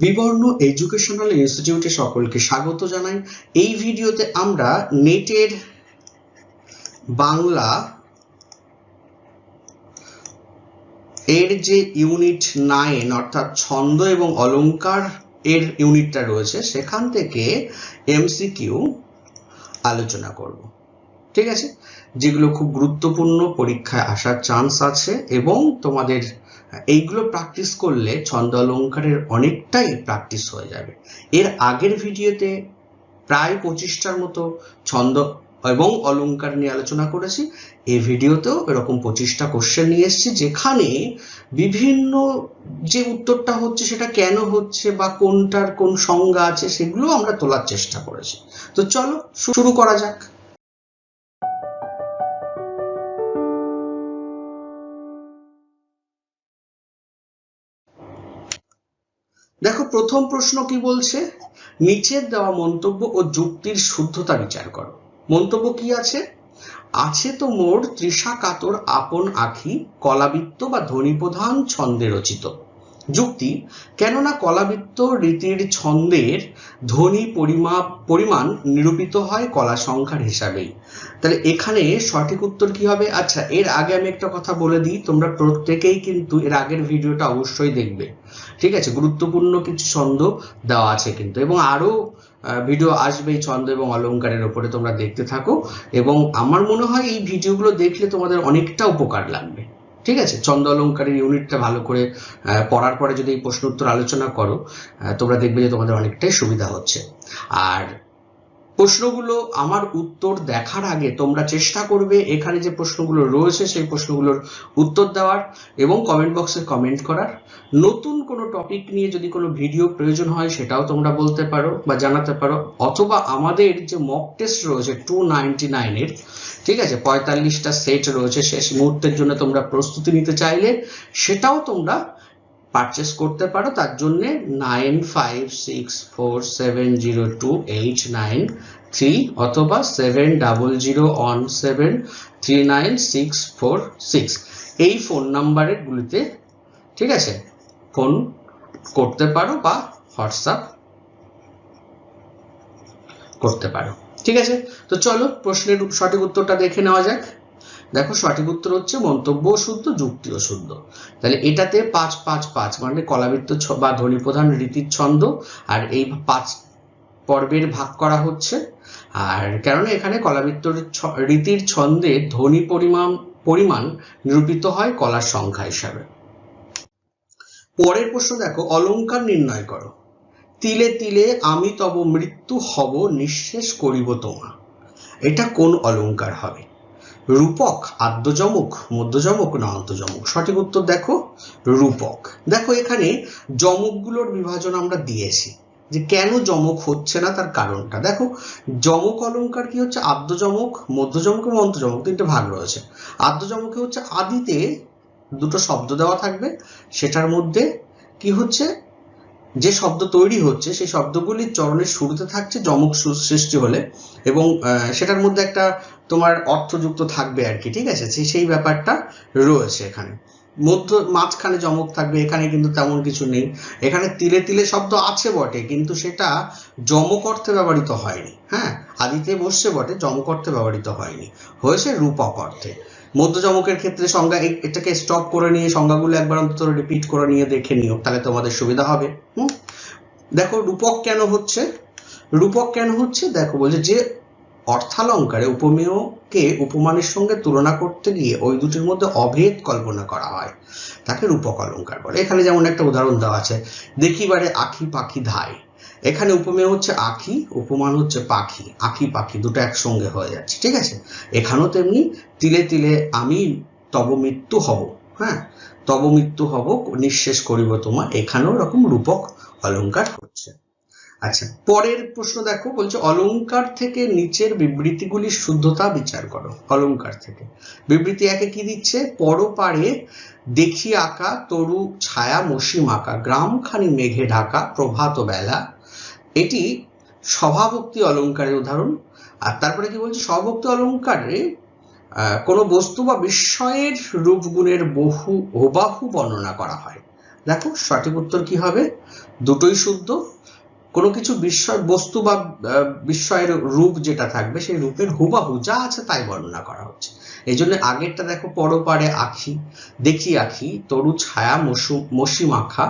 বিবর্ণ এডুকেশনাল ইনস্টিটিউটে সকলকে স্বাগত জানাই। এই ভিডিওতে আমরা নেটের বাংলা এর যে ইউনিট নাইন, অর্থাৎ ছন্দ এবং অলঙ্কার এর ইউনিটটা রয়েছে, সেখান থেকে এমসিকিউ আলোচনা করব। ঠিক আছে? যেগুলো খুব গুরুত্বপূর্ণ, পরীক্ষায় আসার চান্স আছে এবং তোমাদের এইগুলো প্র্যাকটিস করলে ছন্দ অলঙ্কারের অনেকটাই প্র্যাকটিস হয়ে যাবে। এর আগের ভিডিওতে প্রায় পঁচিশটার মতো ছন্দ এবং অলংকার নিয়ে আলোচনা করেছি। এই ভিডিওতেও এরকম পঁচিশটা কোশ্চেন নিয়ে এসেছি, যেখানে বিভিন্ন যে উত্তরটা হচ্ছে সেটা কেন হচ্ছে বা কোনটার কোন সংজ্ঞা আছে সেগুলো আমরা তোলার চেষ্টা করেছি। তো চলো, শুরু করা যাক। দেখো, প্রথম প্রশ্ন কি বলছে? নিচের দেওয়া মন্তব্য ও যুক্তির শুদ্ধতা বিচার করো। মন্তব্য কি আছে? আছে তো মোর তৃষা কাতর আপন আখি, কলাবিত্ত বা ধ্বনিপ্রধান ছন্দে রচিত। যুক্তি, কেননা কলাবৃত্ত রীতির ছন্দের ধ্বনি পরিমাপ পরিমাণ নিরূপিত হয় কলা সংখ্যার হিসাবেই। তাহলে এখানে সঠিক উত্তর কি হবে? আচ্ছা এর আগে আমি একটা কথা বলে দিই, তোমরা প্রত্যেকেই কিন্তু এর আগের ভিডিওটা অবশ্যই দেখবে। ঠিক আছে, গুরুত্বপূর্ণ কিছু ছন্দ দেওয়া আছে কিন্তু, এবং আরও ভিডিও আসবে এই ছন্দ এবং অলঙ্কারের ওপরে তোমরা দেখতে থাকো, এবং আমার মনে হয় এই ভিডিওগুলো দেখলে তোমাদের অনেকটা উপকার লাগবে। ঠিক আছে? ছন্দ অলঙ্কারের ইউনিটটা ভালো করে পড়ার পরে যদি এই প্রশ্ন উত্তর আলোচনা করো তোমরা দেখবে যে তোমাদের অনেকটাই সুবিধা হচ্ছে। আর প্রশ্নগুলো আমার উত্তর দেখার আগে তোমরা চেষ্টা করবে এখানে যে প্রশ্নগুলো রয়েছে, সেই প্রশ্নগুলোর উত্তর দেওয়ার এবং কমেন্ট বক্সে কমেন্ট করার। নতুন কোনো টপিক নিয়ে যদি কোনো ভিডিও প্রয়োজন হয়, সেটাও তোমরা বলতে পারো বা জানাতে পারো। অথবা আমাদের যে মক টেস্ট রয়েছে টু নাইনটি নাইনের ঠিক আছে, পঁয়তাল্লিশটা সেট রয়েছে শেষ মুহূর্তের জন্য তোমরা প্রস্তুতি নিতে চাইলে, সেটাও তোমরা পারচেস করতে পারো। তার জন্য nine five six four seven zero two eight nine three অথবা seven double zero one seven three nine six four six এই ফোন নাম্বারের গুলিতে, ঠিক আছে ফোন করতে পারো বা হোয়াটসঅ্যাপ করতে পারো। ঠিক আছে? তো চলো প্রশ্নের সঠিক উত্তরটা দেখে নেওয়া যাক। দেখো সঠিক উত্তর হচ্ছে মন্তব্য শুদ্ধ, যুক্তিও শুদ্ধ। তাহলে এটাতে পাঁচ পাঁচ পাঁচ মানে কলাবৃত্ত বা ধ্বনি প্রধান রীতির ছন্দ আর এই পাঁচ পর্বের ভাগ করা হচ্ছে। আর কেননা এখানে কলাবৃত্তর রীতির ছন্দে ধ্বনি পরিমাণ পরিমাণ নিরূপিত হয় কলার সংখ্যা হিসাবে। পরের প্রশ্ন দেখো, অলঙ্কার নির্ণয় করো। তিলে তিলে আমি তব মৃত্যু হব, নিঃশেষ করিব তোমা। এটা কোন অলঙ্কার হবে? রূপক, আদ্যযমক, মধ্যযমক না অন্তযমক? সঠিক উত্তর দেখো, রূপক। দেখো এখানে যমকগুলোর বিভাজন আমরা দিয়েছি। যে কেন জমক হচ্ছে না, তার কারণটা। দেখো জমক অলঙ্কার কি হচ্ছে? আদ্যজমক মধ্যজমক এবং অন্তজমক তিনটে ভাগ রয়েছে। আদ্যযমকে হচ্ছে আদিতে দুটো শব্দ দেওয়া থাকবে, সেটার মধ্যে কি হচ্ছে? যে শব্দ তৈরি হচ্ছে, সেই শব্দগুলির চরণের শুরুতে থাকছে, যমক সৃষ্টি হলে এবং সেটার মধ্যে একটা তোমার অর্থযুক্ত থাকবে আর কি, ঠিক আছে? সেই ব্যাপারটা রয়েছে এখানে। মধ্য মাঝখানে যমক থাকবে, এখানে কিন্তু তেমন কিছু নেই। এখানে তিলে তিলে শব্দ আছে বটে, কিন্তু সেটা যমক অর্থে ব্যবহৃত হয়নি হ্যাঁ? আদিতে বসছে বটে, যমক অর্থে ব্যবহৃত হয়নি। হয়েছে রূপক অর্থে। মধ্যযমকের ক্ষেত্রে সংজ্ঞা এটাকে স্টপ করে নিয়ে সংজ্ঞাগুলো একবার অন্তত রিপিট করে নিয়ে দেখে নিও, তাহলে তোমাদের সুবিধা হবে। দেখো রূপক কেন হচ্ছে? রূপক কেন হচ্ছে? দেখো বলছে যে অর্থালঙ্কারে উপমেয়কে উপমানের সঙ্গে তুলনা করতে গিয়ে ওই দুটির মধ্যে অভেদ কল্পনা করা হয়। তাকে রূপক অলঙ্কার বলে। এখানে যেমন একটা উদাহরণ দেওয়া আছে, দেখিবারে আখি পাখি ধায়। এখানে উপমেয় হচ্ছে আখি, উপমান হচ্ছে পাখি, আখি, পাখি দুটো একসঙ্গে হয়ে যাচ্ছে, ঠিক আছে? এখানেও তেমনি তিলে তিলে আমি তব মৃত্যু হব হ্যাঁ? তব মৃত্যু হব, নিঃশেষ করিব তোমার এখানেও এরকম রূপক অলঙ্কার হচ্ছে। আচ্ছা পরের প্রশ্ন দেখো, বলছে অলঙ্কার থেকে নিচের বিবৃতিগুলির শুদ্ধতা বিচার করো, অলঙ্কার থেকে। বিবৃতি একে কি দিচ্ছে? পরপারে দেখি আঁকা, তরু ছায়া মসিম আঁকা, গ্রামখানি মেঘে ঢাকা, প্রভাত বেলা এটি স্বভাবোক্তি অলঙ্কারের উদাহরণ। আর তারপরে কি বলছে? স্বভাবোক্তি অলঙ্কারে কোনো বস্তু বা বিস্ময়ের রূপগুণের বহু হুবাহু বর্ণনা করা হয়। দেখো, সঠিক উত্তর কি হবে? দুটোই শুদ্ধ। কোনো কিছু বিস্ময়, বস্তু বা বিস্ময়ের রূপ যেটা থাকবে, সেই রূপের হুবাহু যা আছে তাই বর্ণনা করা হচ্ছে। এই জন্য আগেরটা দেখো, পরপারে আখি, দেখি আখি, তরু ছায়া, মসু মসি মাখা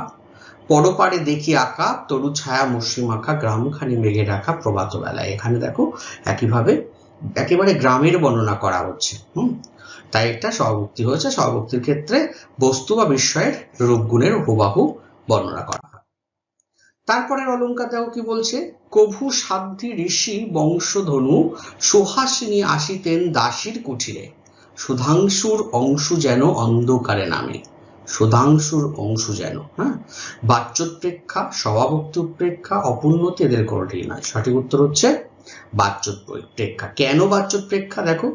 পরপারে দেখি আঁকা, তরু ছায়া মসি মাখা গ্রামখানি মেঘে রাখা প্রভাত বেলায় এখানে দেখো একইভাবে একেবারে গ্রামের বর্ণনা করা হচ্ছে, হুম? তাই একটা সহভুক্তি হয়েছে। সহভুক্তির ক্ষেত্রে বস্তু বা বিস্ময়ের রূপগুণের হুবাহু বর্ণনা করা হয়। তারপরের অলঙ্কার দেখো কি বলছে? কভু সাধ্যি ঋষি বংশধনু সুহাসিনী আসিতেন দাসীর কুঠিরে। সুধাংশুর অংশ যেন অন্ধকারে নামে। সুধাংশুর অংশ যেন হ্যাঁ? বাচ্যোৎপ্রেক্ষা স্বভাভক্তি উৎপ্রেক্ষা অপুন্নতি এদের কোনটি নয়। সঠিক উত্তর হচ্ছে বাচ্যোৎপ্রেক্ষা। কেন বাচ্যোৎপ্রেক্ষা? দেখো,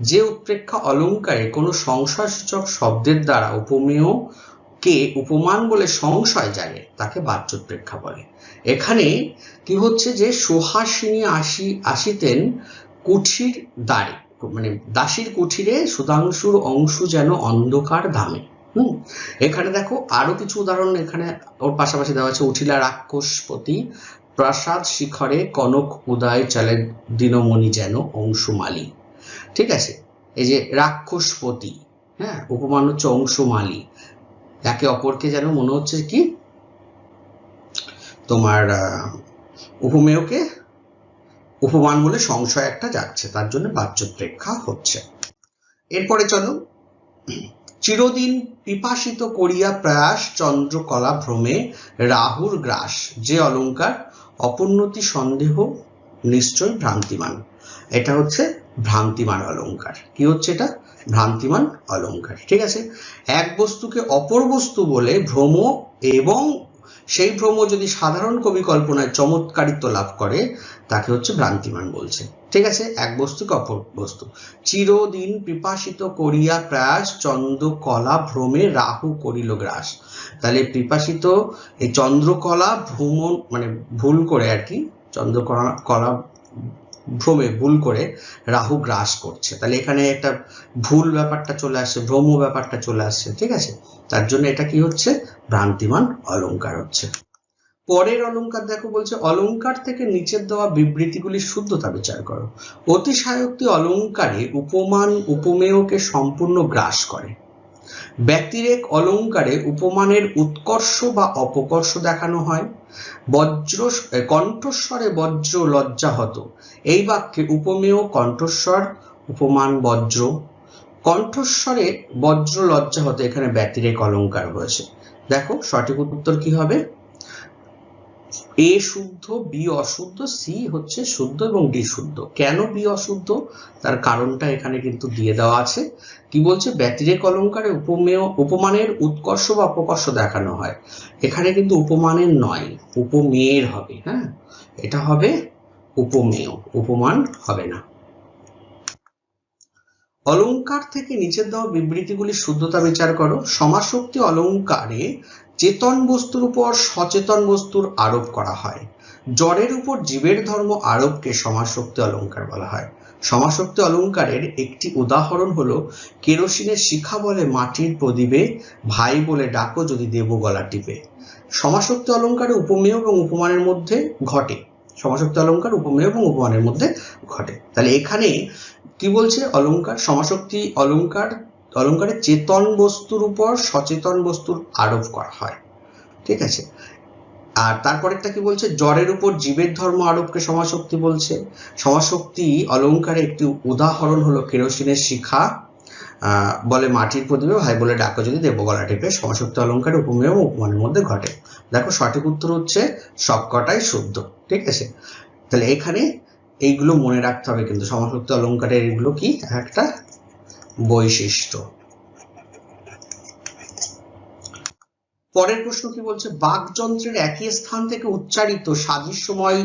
যে উৎপ্রেক্ষা অলঙ্কারে কোনো সংশয়সূচক শব্দের দ্বারা উপমেয় কে উপমান বলে সংশয় জাগে, তাকে বাচ্যোৎপ্রেক্ষা বলে। এখানে কি হচ্ছে যে সুহাসিনী আসি, আসিতেন কুঠির দ্বারে মানে দাসীর কুঠিরে সুধাংশুর অংশ যেন অন্ধকার ধামে। হুম। এখানে দেখো আরও কিছু উদাহরণ এখানে ওর পাশাপাশি দেওয়া আছে, উঠিলা রাক্ষসপতি, প্রাসাদ শিখরে কনক উদয় চলে দিনমণি যেন অংশুমালী। ঠিক আছে? এই যে রাক্ষসপতি হ্যাঁ উপমান হচ্ছে অংশুমালী। একে অপরকে যেন মনে হচ্ছে কি? তোমার উপমেয়কে উপমান বলে সংশয় একটা যাচ্ছে, তার জন্য বাচ্যপ্রেক্ষা হচ্ছে। এরপরে চলো। চিরদিন পিপাসিত করিয়া প্রয়াস চন্দ্রকলা ভ্রমে রাহুর গ্রাস। যে অলঙ্কার, অপোন্নতি সন্দেহ, নিশ্চয় ভ্রান্তিমান। এটা হচ্ছে ভ্রান্তিমান অলঙ্কার। কি হচ্ছে এটা? ভ্রান্তিমান অলঙ্কার। ঠিক আছে? এক বস্তুকে অপর বস্তু বলে ভ্রম এবং সেই ভ্রম যদি সাধারণ কবি কল্পনায় চমৎকারিত্ব লাভ করে, তাকে হচ্ছে ভ্রান্তিমান বলছে। ঠিক আছে? এক বস্তুকে অপর বস্তু। চিরদিন পিপাসিত করিয়া প্রায় চন্দ্রকলা ভ্রমে রাহু করিল গ্রাস। তাহলে পিপাসিত এই চন্দ্রকলা ভ্রমণ মানে ভুল করে আর কি, চন্দ্রকলা, কলা ভ্রমে ভুল করে রাহু গ্রাস করছে। তাহলে এখানে একটা ভুল ব্যাপারটা চলে আসছে ভ্রম ব্যাপারটা চলে আসছে ঠিক আছে? তার জন্য এটা কি হচ্ছে? ভ্রান্তিমান অলংকার হচ্ছে। পরের অলংকার দেখো বলছে অলংকার থেকে নিচের দেওয়া বিবৃতিগুলির শুদ্ধতা বিচার করো। অতিশয়োক্তি অলংকারে উপমান, উপমেয়কে সম্পূর্ণ গ্রাস করে। ব্যতিরেক অলংকারে উপমানের উৎকর্ষ বা অপকর্ষ দেখানো হয়। বজ্র কণ্ঠস্বরে বজ্র লজ্জা লজ্জাহত। এই বাক্যে উপমেয়, কণ্ঠস্বর, উপমান, বজ্র। কণ্ঠস্বরে বজ্র লজ্জাহত, এখানে ব্যতিরেক অলংকার হয়েছে দেখো সঠিক উত্তর কি হবে? এ শুদ্ধ বি অশুদ্ধ সি হচ্ছে শুদ্ধ এবং ডি শুদ্ধ। কেন বি অশুদ্ধ? তার কারণটা এখানে কিন্তু দিয়ে দেওয়া আছে। কি বলছে? ব্যতিরেক অলঙ্কারে উপমেয়, উপমানের উৎকর্ষ বা অপকর্ষ দেখানো হয়। এখানে কিন্তু উপমানের নয়, উপমেয়ের হবে হ্যাঁ? এটা হবে উপমেয়, উপমান হবে না। অলংকার থেকে নিচের দেওয়া বিবৃতিগুলির শুদ্ধতা বিচার করো। সমাশক্তি অলংকারে চেতন বস্তুর উপর সচেতন বস্তুর আরোপ করা হয়। জড়ের উপর জীবের ধর্ম আরোপকে সমাশক্তি অলংকার বলা হয়। সমাশক্তি অলংকারের একটি উদাহরণ হলো, কেরোসিনের শিখা বলে মাটির প্রদীপে ভাই বলে ডাকো যদি দেব গলা টিপে। সমাশক্তি অলংকারে উপমেয় এবং উপমানের মধ্যে ঘটে। সমাশক্তি অলংকার উপমেয় এবং উপমানের মধ্যে ঘটে। তাহলে এখানে কি বলছে? অলংকার সমাশক্তি অলংকার অলংকারে চেতন বস্তুর উপর সচেতন বস্তুর আরোপ করা হয়। ঠিক আছে? আর তারপরেরটা কি বলছে? জ্বরের উপর জীবের ধর্ম আরোপকে সমাশক্তি বলছে। সমাশক্তি অলংকারে একটি উদাহরণ হলো কেরোসিনের শিখা বলে মাটির প্রদীপে ভাই বলে ডাকো যদি দেবগলা টিপে। সমাশক্তি অলংকারে উপমেয় উপমানের মধ্যে ঘটে। দেখো সঠিক উত্তর হচ্ছে সবকটাই শুদ্ধ। ঠিক আছে? তাহলে এখানে এইগুলো মনে রাখতে হবে কিন্তু সমাশক্তি অলংকারের এগুলো কি? একটা বৈশিষ্ট্য। পরের প্রশ্ন কি বলছে, বাকযন্ত্রের একই স্থান থেকে উচ্চারিত সাদৃশ্যময়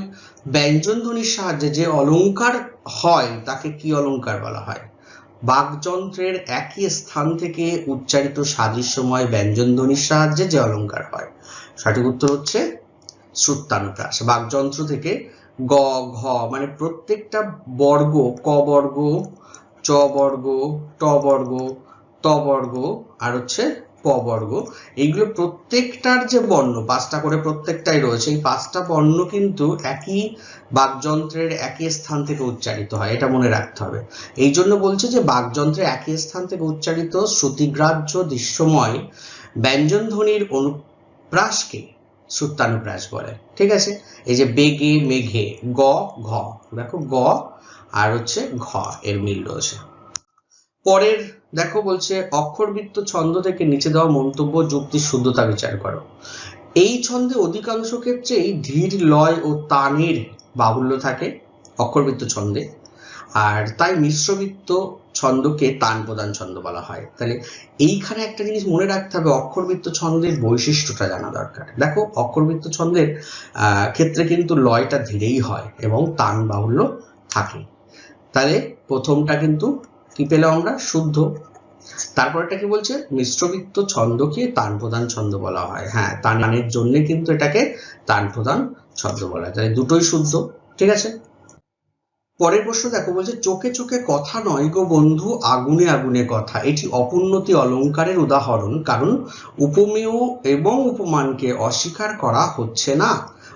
ব্যঞ্জন ধ্বনির সাহায্যে যে অলংকার হয়, তাকে কি অলংকার বলা হয়? বাকযন্ত্রের একই স্থান থেকে উচ্চারিত সাদৃশ্যময় ব্যঞ্জন ধ্বনির সাহায্যে যে অলংকার হয়, সঠিক উত্তর হচ্ছে শ্রুত্তানুপ্রাস বাকযন্ত্র থেকে গ, ঘ মানে প্রত্যেকটা বর্গ, ক বর্গ চ বর্গ, ট বর্গ, ত বর্গ আর হচ্ছে প বর্গ। এইগুলো প্রত্যেকটার যে বর্ণ, পাঁচটা করে প্রত্যেকটাই রয়েছে, এই পাঁচটা বর্ণ কিন্তু একই বাকযন্ত্রের একই স্থান থেকে উচ্চারিত হয়, এটা মনে রাখতে হবে। এই জন্য বলছে যে বাকযন্ত্রের একই স্থান থেকে উচ্চারিত শ্রুতিগ্রাহ্য দৃশ্যময় ব্যঞ্জন ধ্বনির অনুপ্রাসকে সূত্রানুপ্রাস বলে। ঠিক আছে? এই যে বেগে, মেঘে, গ, ঘ, দেখো গ আর হচ্ছে ঘ এর মিল রয়েছে। পরের দেখো বলছে, অক্ষরবৃত্ত ছন্দ থেকে নিচে দেওয়া মন্তব্য যুক্তির শুদ্ধতা বিচার করো। এই ছন্দে অধিকাংশ ক্ষেত্রেই ধীর, লয় ও তানের বাহুল্য থাকে অক্ষরবৃত্ত ছন্দে। আর তাই মিশ্রবৃত্ত ছন্দকে তান প্রদান ছন্দ বলা হয়। তাহলে এইখানে একটা জিনিস মনে রাখতে হবে, অক্ষরবৃত্ত ছন্দের বৈশিষ্ট্যটা জানা দরকার। দেখো, অক্ষরবৃত্ত ছন্দের ক্ষেত্রে কিন্তু লয়টা ধীরেই হয় এবং তান বাহুল্য থাকে তাহলে প্রথমটা কিন্তু কি পেলাম আমরা? শুদ্ধ। তারপরটা কি বলছে? মিশ্রবৃত্ত ছন্দকে তান প্রধান ছন্দ বলা হয়। হ্যাঁ তানের জন্য কিন্তু এটাকে তান প্রধান ছন্দ বলা হয়। তাহলে দুটোই শুদ্ধ। ঠিক আছে? পরের প্রশ্ন দেখো, বলছে, চোখে চোখে কথা নয় গো বন্ধু, আগুনে আগুনে কথা। এটি অপূর্ণতি অলংকারের উদাহরণ, কারণ উপমেয় এবং উপমানকে অস্বীকার করা হচ্ছে না।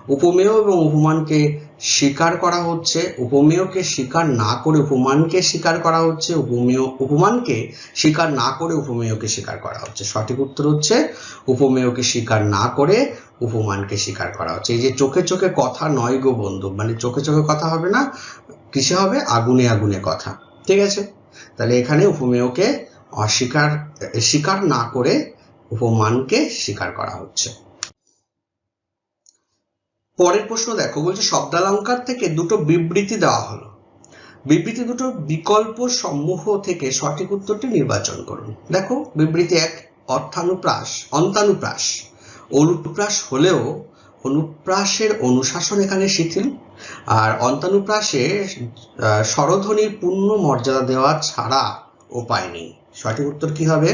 উপমেয় এবং উপমানকে স্বীকার করা হচ্ছে, উপমেয়কে স্বীকার না করে উপমানকে স্বীকার করা হচ্ছে, উপমেয়, উপমানকে স্বীকার না করে উপমেয়কে স্বীকার করা হচ্ছে। সঠিক উত্তর হচ্ছে, উপমেয়কে স্বীকার না করে উপমানকে স্বীকার করা হচ্ছে। এই যে চোখে চোখে কথা নয় গো বন্ধু মানে চোখে চোখে কথা হবে না, কিসে হবে? আগুনে আগুনে কথা। ঠিক আছে? তাহলে এখানে উপমেয়কে অস্বীকার, স্বীকার না করে উপমানকে স্বীকার করা হচ্ছে। পরের প্রশ্ন দেখো, বলছে শব্দালঙ্কার থেকে দুটো বিবৃতি দেওয়া হলো। বিবৃতি দুটো বিকল্প সমূহ থেকে সঠিক উত্তরটি নির্বাচন করুন। দেখো, বিবৃতি এক, অর্থানুপ্রাস, অন্তানুপ্রাস। অনুপ্রাস হলেও অনুপ্রাসের অনুশাসন এখানে শিথিল, আর অন্তানুপ্রাসে স্বরধ্বনির পূর্ণ মর্যাদা দেওয়া ছাড়া উপায় নেই। সঠিক উত্তর কি হবে?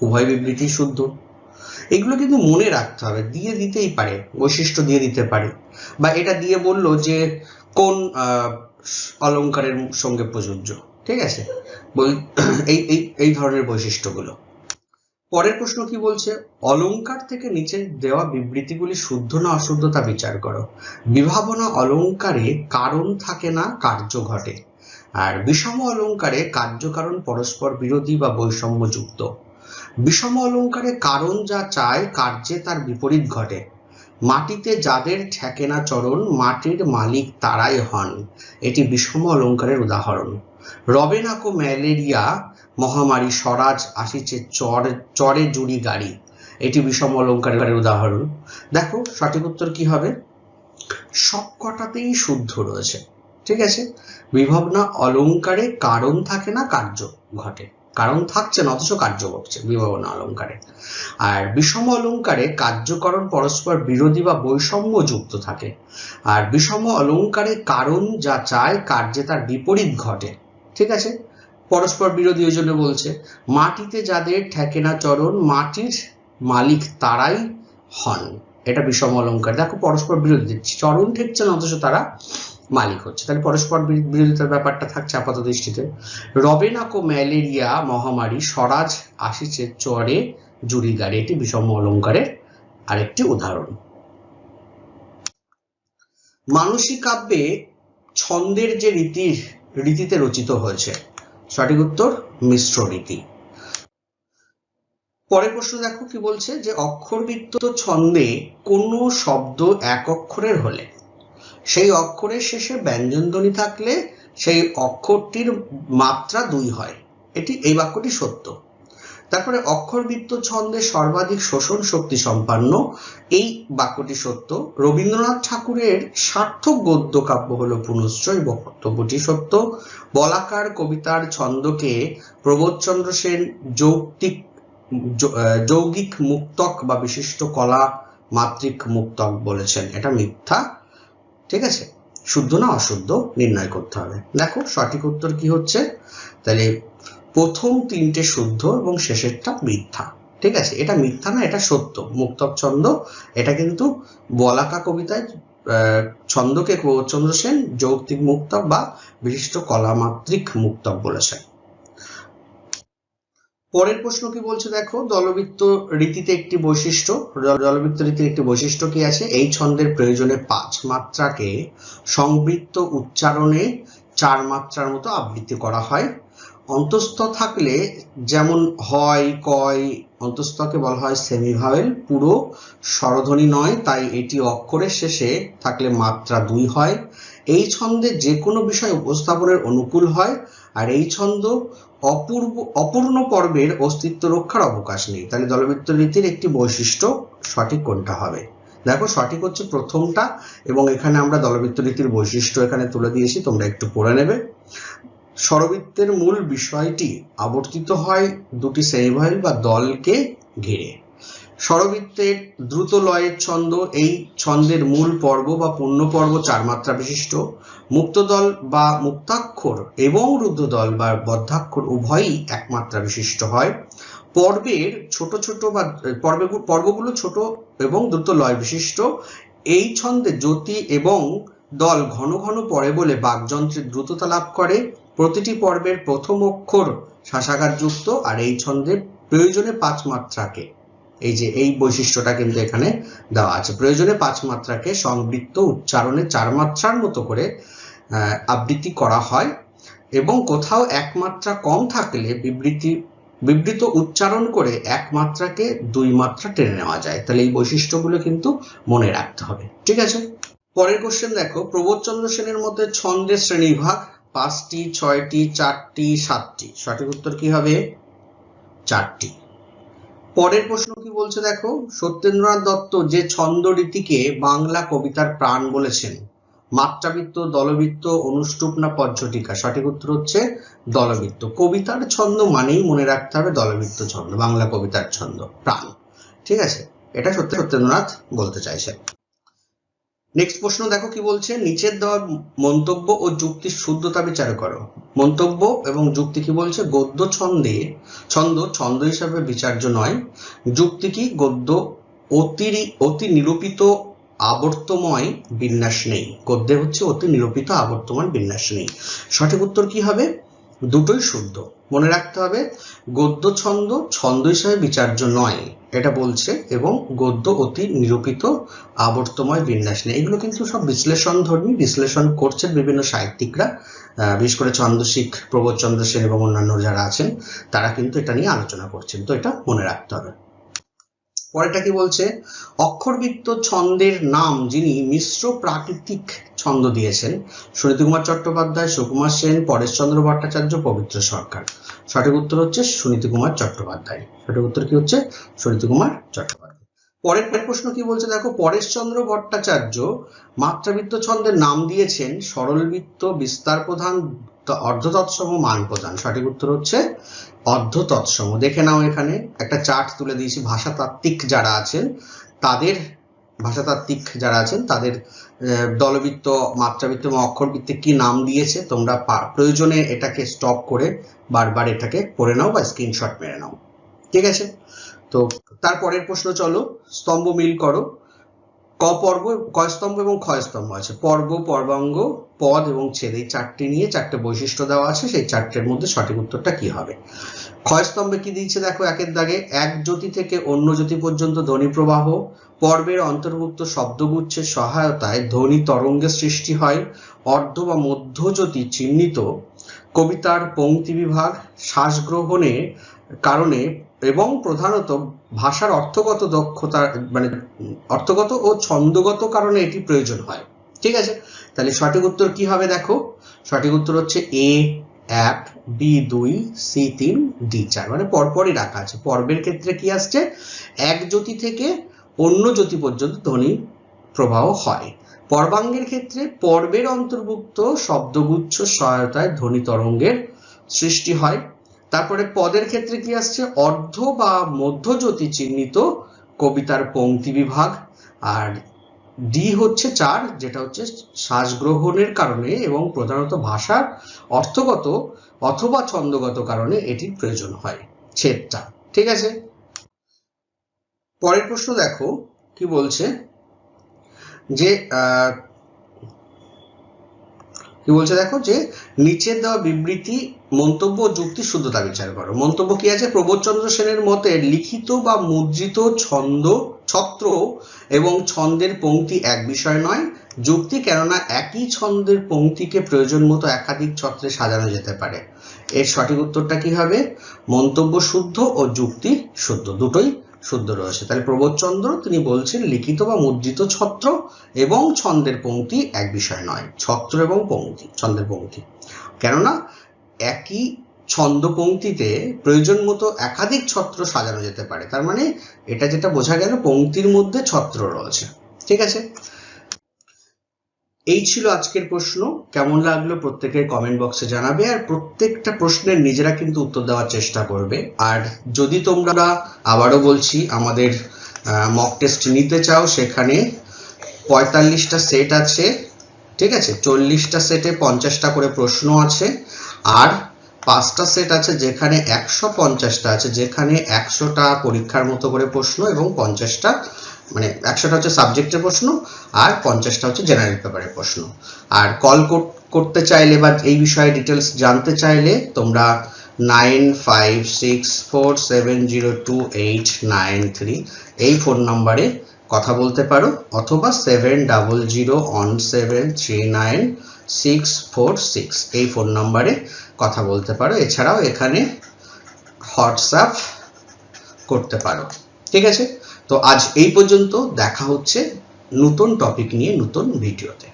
উভয় বিবৃতি শুদ্ধ। এগুলো কিন্তু মনে রাখতে হবে দিয়ে দিতেই পারে বৈশিষ্ট্য দিয়ে দিতে পারে। বা এটা দিয়ে বলল যে কোন আহ, অলংকারের সঙ্গে প্রযোজ্য ঠিক আছে? এই এই এই ধরনের বৈশিষ্ট্যগুলো। পরের প্রশ্ন কি বলছে? অলংকার থেকে নিচে দেওয়া বিবৃতিগুলি শুদ্ধ না অশুদ্ধ তা বিচার করো। বিভাবনা অলংকারে কারণ থাকে না কার্য ঘটে। আর বিষম অলংকারে কার্যকারণ পরস্পর বিরোধী বা বৈষম্যযুক্ত। বিষম অলংকারে কারণ যা চায় কার্যে তার বিপরীত ঘটে। মাটিতে যাদের ঠেকে না চরণ, মাটির মালিক তারাই হন। এটি বিষম অলংকারের উদাহরণ। রবে নাকো ম্যালেরিয়া মহামারী স্বরাজ আসিছে চর, চরে জুড়ি গাড়ি। এটি বিষম অলংকারের উদাহরণ। দেখো, সঠিক উত্তর কি হবে? সব কটাতেই শুদ্ধ রয়েছে। ঠিক আছে? বিভাবনা অলংকারে কারণ থাকে না কার্য ঘটে। কারণ থাকছে না অথচ কার্য ঘটছে বিভাবনা অলংকারে আর বিষম অলংকারে কার্যকরণ পরস্পর বিরোধী বা বৈষম্য যুক্ত থাকে। আর বিষম অলংকারে কারণ যা চায়, কার্যে তার বিপরীত ঘটে। ঠিক আছে? পরস্পর বিরোধী ওই জন্য বলছে, মাটিতে যাদের ঠেকে না চরণ, মাটির মালিক তারাই হন। এটা বিষম অলংকার দেখো, পরস্পর বিরোধী। চরণ ঠেকছে না অথচ তারা মালিক হচ্ছে। তাহলে পরস্পর বিরোধিতার ব্যাপারটা থাকছে আপাত দৃষ্টিতে। রবেনাকো ম্যালেরিয়া মহামারী স্বরাজ আসিছে চরে জুড়ি গাড়ি এটি বিষম অলংকারের আরেকটি উদাহরণ। মানসিক কাব্যে ছন্দের যে রীতি, রীতিতে রচিত হয়েছে, সঠিক উত্তর মিশ্র রীতি। পরের প্রশ্ন দেখো, কি বলছে যে অক্ষরবৃত্ত ছন্দে কোনো শব্দ এক অক্ষরের হলে সেই অক্ষরের শেষে ব্যঞ্জন ধ্বনি থাকলে সেই অক্ষরটির মাত্রা দুই হয়। এটি এই বাক্যটি সত্য। তারপরে অক্ষরবৃত্ত ছন্দে সর্বাধিক শোষণ শক্তি সম্পন্ন, এই বাক্যটি সত্য। রবীন্দ্রনাথ ঠাকুরের সার্থক গদ্য কাব্য হলো পুনশ্চয় বক্তব্যটি সত্য। বলাকার কবিতার ছন্দকে প্রবোধচন্দ্র সেন যৌক্তিক যৌগিক মুক্তক বা বিশিষ্ট কলা মাত্রিক মুক্তক বলেছেন। এটা মিথ্যা। ঠিক আছে? শুদ্ধ না অশুদ্ধ নির্ণয় করতে হবে। দেখো, সঠিক উত্তর কি হচ্ছে? তাহলে প্রথম তিনটে শুদ্ধ এবং শেষেরটা মিথ্যা। ঠিক আছে? এটা মিথ্যা না, এটা সত্য। মুক্তক ছন্দ, এটা কিন্তু বলাকা কবিতায় ছন্দকে প্রবোধচন্দ্র সেন যৌক্তিক মুক্তক বা বিশিষ্ট কলামাত্রিক মুক্তক বলেছেন। পরের প্রশ্ন কি বলছে দেখো? দলবৃত্ত রীতিতে একটি বৈশিষ্ট্য, দল- দলবৃত্ত রীতির একটি বৈশিষ্ট্য কি আছে? এই ছন্দের প্রয়োজনে পাঁচ মাত্রাকে সংবৃত্ত উচ্চারণে চার মাত্রার মতো আবৃত্তি করা হয়। অন্তস্থ থাকলে যেমন হয়, কয়, অন্তস্থকে বলা হয় সেমিভাওয়েল, পুরো স্বরধ্বনি নয়, তাই এটি অক্ষরের শেষে থাকলে মাত্রা দুই হয়। এই ছন্দে যে কোনো বিষয় উপস্থাপনের অনুকূল হয়, আর এই ছন্দ অপূর্ব, অপূর্ণ পর্বের অস্তিত্ব রক্ষার অবকাশ নেই। তাহলে দলবৃত্ত রীতির একটি বৈশিষ্ট্য সঠিক কোনটা হবে? দেখো, সঠিক হচ্ছে প্রথমটা এবং এখানে আমরা দলবৃত্ত রীতির বৈশিষ্ট্য এখানে তুলে দিয়েছি, তোমরা একটু পড়ে নেবে। স্বরবৃত্তের মূল বিষয়টি আবর্তিত হয় দুটি সেমিভাইল বা দলকে ঘিরে। স্বরবৃত্তের দ্রুত লয়ের ছন্দ এই ছন্দের মূল পর্ব বা পূর্ণ পর্ব চার মাত্রা বিশিষ্ট। মুক্তদল বা মুক্তাক্ষর এবং রুদ্রদল বা বদ্ধাক্ষর উভয়ই একমাত্রা বিশিষ্ট হয়। পর্বের ছোট ছোট বা, পর্বে পর্বগুলো ছোট এবং দ্রুত লয় বিশিষ্ট। এই ছন্দে জ্যোতি এবং দল ঘন ঘন পড়ে বলে বাকযন্ত্রের দ্রুততা লাভ করে। প্রতিটি পর্বের প্রথম অক্ষর শাসাঘাত যুক্ত আর এই ছন্দের প্রয়োজনে পাঁচ মাত্রাকে। এই যে এই বৈশিষ্ট্যটা কিন্তু এখানে দেওয়া আছে। প্রয়োজনে পাঁচ মাত্রাকে সংবৃত্ত উচ্চারণে চার মাত্রার মতো করে আবৃত্তি করা হয় এবং কোথাও এক মাত্রা কম থাকলে বিবৃতি, বিবৃত উচ্চারণ করে এক মাত্রাকে দুই মাত্রা টেনে নেওয়া যায়। তাহলে এই বৈশিষ্ট্যগুলো কিন্তু মনে রাখতে হবে। ঠিক আছে? পরের কোশ্চেন দেখো। প্রবোধচন্দ্র সেনের মধ্যে ছন্দের শ্রেণীবিভাগ পাঁচটি, ছয়টি, চারটি, সাতটি। সঠিক উত্তর কি হবে? চারটি। পরের প্রশ্ন কি বলছে দেখো? সত্যেন্দ্রনাথ দত্ত যে ছন্দ রীতিকে বাংলা কবিতার প্রাণ বলেছেন, মাত্রাবৃত্ত, দলবৃত্ত, অনুষ্টুপ না পঞ্চটিকা? সঠিক উত্তর হচ্ছে দলবৃত্ত। কবিতার ছন্দ মানেই মনে রাখতে হবে দলবৃত্ত ছন্দ, বাংলা কবিতার ছন্দ, প্রাণ। ঠিক আছে? এটা সত্যি সত্যেন্দ্রনাথ বলতে চাইছেন। নেক্সট প্রশ্ন দেখো কি বলছে? নিচের দেওয়া মন্তব্য ও যুক্তির শুদ্ধতা বিচার করো। মন্তব্য এবং যুক্তি কি বলছে? গদ্য ছন্দে। ছন্দ ছন্দ হিসাবে বিচার্য নয়। যুক্তি কি? গদ্য অতিরি অতি নিরূপিত আবর্তময় বিন্যাস নেই। গদ্যে হচ্ছে অতি নিরূপিত আবর্তময় বিন্যাস নেই। সঠিক উত্তর কি হবে? দুটোই শুদ্ধ। মনে রাখতে হবে, গদ্য ছন্দ ছন্দ হিসাবে বিচার্য নয়, এটা বলছে, এবং গদ্য অতি নিরূপিত আবর্তময় বিন্যাস নেই। এগুলো কিন্তু সব বিশ্লেষণ ধর্মী, বিশ্লেষণ করছেন বিভিন্ন সাহিত্যিকরা বিশেষ করে চন্দ্রশিখ প্রবোধ চন্দ্র সেন এবং অন্যান্য যারা আছেন, তারা কিন্তু এটা নিয়ে আলোচনা করছেন। তো এটা মনে রাখতে হবে। পরেরটা কি বলছে? অক্ষরবৃত্ত ছন্দের নাম যিনি মিশ্র প্রাকৃতিক ছন্দ দিয়েছেন সুনীতি কুমার চট্টোপাধ্যায়, সুকুমার সেন পরেশচন্দ্র ভট্টাচার্য, পবিত্র সরকার। সঠিক উত্তর হচ্ছে সুনীতি কুমার চট্টোপাধ্যায়। সঠিক উত্তর কি হচ্ছে? সুনীতি কুমার চট্টোপাধ্যায়। পরের প্রশ্ন কি বলছে? দেখো, পরেশচন্দ্র ভট্টাচার্য মাত্রাবৃত্ত ছন্দের নাম দিয়েছেন সরলবৃত্ত বিস্তার প্রধান অর্ধতৎসম মান প্রধান। সঠিক উত্তর হচ্ছে অর্ধতৎসম। দেখে নাও এখানে, একটা চার্ট তুলে দিয়েছি, ভাষাতাত্ত্বিক যারা আছেন, তাদের ভাষাতাত্ত্বিক যারা আছেন, তাদের দলবৃত্ত, মাত্রাবৃত্ত এবং অক্ষরবৃত্তে কি নাম দিয়েছে, তোমরা প্রয়োজনে এটাকে স্টপ করে বারবার এটাকে পড়ে নাও বা স্ক্রিনশট মেরে নাও। ঠিক আছে? তো তারপরের প্রশ্ন চলো, স্তম্ভ মিল করো। ক পর্ব, কয় স্তম্ভ এবং ক্ষয় স্তম্ভ আছে? পর্ব, পর্বাঙ্গ, পদ এবং ছেদ, এই চারটি নিয়ে চারটে বৈশিষ্ট্য দেওয়া আছে, সেই চারটের মধ্যে সঠিক উত্তরটা কি হবে? ক্ষয় স্তম্ভে কি দিয়েছে দেখো একের দাগে? এক জ্যোতি থেকে অন্য জ্যোতি পর্যন্ত ধ্বনি প্রবাহ, পর্বের অন্তর্ভুক্ত শব্দগুচ্ছের সহায়তায় ধ্বনি তরঙ্গের সৃষ্টি হয়, অর্ধ বা মধ্যজ্যোতি চিহ্নিত, কবিতার পংক্তি বিভাগ শ্বাসগ্রহণের কারণে এবং প্রধানত ভাষার অর্থগত দক্ষতা মানে অর্থগত ও ছন্দগত কারণে এটি প্রয়োজন হয়। ঠিক আছে? তাহলে সঠিক উত্তর কি হবে দেখো? সঠিক উত্তর হচ্ছে এ এক বি দুই সি তিন ডি চার। মানে পরপরই রাখা আছে। পর্বের ক্ষেত্রে কি আসছে? এক জ্যোতি থেকে অন্য জ্যোতি পর্যন্ত ধ্বনি প্রবাহ হয়। পর্বাঙ্গের ক্ষেত্রে পর্বের অন্তর্ভুক্ত শব্দগুচ্ছ সহায়তায় ধ্বনি তরঙ্গের সৃষ্টি হয়। তারপরে পদের ক্ষেত্রে কি আসছে? অর্ধ বা মধ্যজ্যোতি চিহ্নিত কবিতার পংক্তি বিভাগ। আর ডি হচ্ছে চার, যেটা হচ্ছে শ্বাস গ্রহণের কারণে এবং প্রধানত ভাষার অর্থগত অথবা ছন্দগত কারণে এটির প্রয়োজন হয় ছেদটা। ঠিক আছে? পরের প্রশ্ন দেখো, কি বলছে? যে কি বলছে দেখো যে, নিচের দেওয়া বিবৃতি, মন্তব্য ও যুক্তির শুদ্ধতা বিচার করো। মন্তব্য কি আছে? প্রবোধচন্দ্র সেনের মতে, লিখিত বা মুদ্রিত ছন্দ, ছত্র এবং ছন্দের পংক্তি এক বিষয় নয়। যুক্তি কেননা একই ছন্দের পংক্তিকে প্রয়োজন মতো একাধিক ছত্রে সাজানো যেতে পারে। এর সঠিক উত্তরটা কি হবে? মন্তব্য শুদ্ধ ও যুক্তি শুদ্ধ। দুটোই শুদ্ধ রয়েছে তাহলে প্রবোধচন্দ্র, তিনি বলছেন, লিখিত বা মুদ্রিত ছত্র এবং ছন্দের পঙ্ক্তি এক বিষয় নয়, ছত্র এবং পঙ্ক্তি, ছন্দের পঙ্ক্তি। কেননা, একই ছন্দ পঙ্ক্তিতে প্রয়োজন মতো একাধিক ছত্র সাজানো যেতে পারে। তার মানে এটা যেটা বোঝা গেল, পঙ্ক্তির মধ্যে ছত্র রয়েছে। ঠিক আছে? এই ছিল আজকের প্রশ্ন। কেমন লাগল প্রত্যেকের কমেন্ট বক্সে জানাবে। আর প্রত্যেকটা প্রশ্নের নিজেরা কিন্তু উত্তর দেওয়ার চেষ্টা করবে। আর যদি তোমরা আবারও বলছি, আমাদের মক টেস্ট নিতে চাও, সেখানে পঁয়তাল্লিশটা সেট আছে। ঠিক আছে? চল্লিশটা সেটে পঞ্চাশটা করে প্রশ্ন আছে। আর পাঁচটা সেট আছে যেখানে একশো পঞ্চাশটা আছে, যেখানে একশোটা পরীক্ষার মতো করে প্রশ্ন এবং পঞ্চাশটা মানে একশোটা হচ্ছে সাবজেক্টের প্রশ্ন আর পঞ্চাশটা হচ্ছে জেনারেল পেপারের প্রশ্ন। আর কল করতে চাইলে বা এই বিষয়ে ডিটেলস জানতে চাইলে তোমরা nine five six four seven zero two eight nine three এই ফোন নাম্বারে কথা বলতে পারো, অথবা seven double zero one seven three nine six four six এই ফোন নাম্বারে কথা বলতে পারো। এছাড়াও এখানে হোয়াটসঅ্যাপ করতে পারো। ঠিক আছে? তো আজ এই পর্যন্ত দেখা হচ্ছে নতুন টপিক নিয়ে, নতুন ভিডিওতে